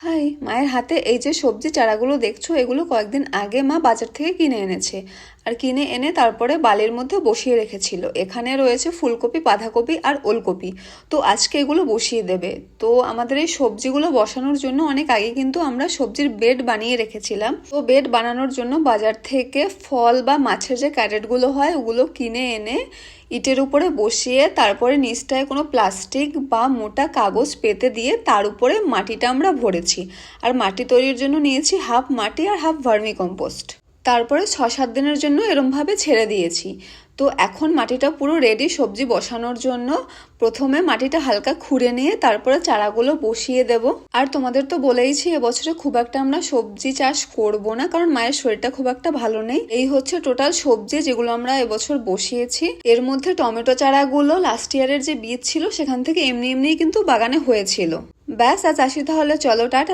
High, মায়ের হাতে এই যে সবজি চারাগুলো দেখছ, এগুলো কয়েকদিন আগে মা বাজার থেকে কিনে এনেছে। আর কিনে এনে তারপরে বালির মধ্যে বসিয়ে রেখেছিল। এখানে রয়েছে ফুলকপি, বাঁধাকপি আর ওলকপি। তো আজকে এগুলো বসিয়ে দেবে। তো আমাদের এই সবজিগুলো বসানোর জন্য অনেক আগে কিন্তু আমরা সবজির বেড বানিয়ে রেখেছিলাম। তো বেড বানানোর জন্য বাজার থেকে ফল বা মাছের যে ক্যারেটগুলো হয়, ওগুলো কিনে এনে ইটের উপরে বসিয়ে তারপরে নিচটায় কোনো প্লাস্টিক বা মোটা কাগজ পেতে দিয়ে তার উপরে মাটিটা আমরা ভরেছি। আর মাটি তৈরির জন্য নিয়েছি হাফ মাটি আর হাফ ভার্মি কম্পোস্ট। তারপরে ছ সাত দিনের জন্য এরমভাবে ছেড়ে দিয়েছি। তো এখন মাটিটা পুরো রেডি সবজি বসানোর জন্য প্রথমে মাটিটা হালকা খুঁড়ে নিয়ে তারপরে চারাগুলো বসিয়ে দেব। আর তোমাদের তো বলেইছি, এবছরে খুব একটা আমরা সবজি চাষ করব না, কারণ মায়ের শরীরটা খুব একটা ভালো নেই। এই হচ্ছে টোটাল সবজি যেগুলো আমরা এবছর বসিয়েছি। এর মধ্যে টমেটো চারাগুলো লাস্ট ইয়ারের যে বীজ ছিল, সেখান থেকে এমনি এমনিই কিন্তু বাগানে হয়েছিল। ব্যাস আজ আসি তাহলে চলো, টাটা।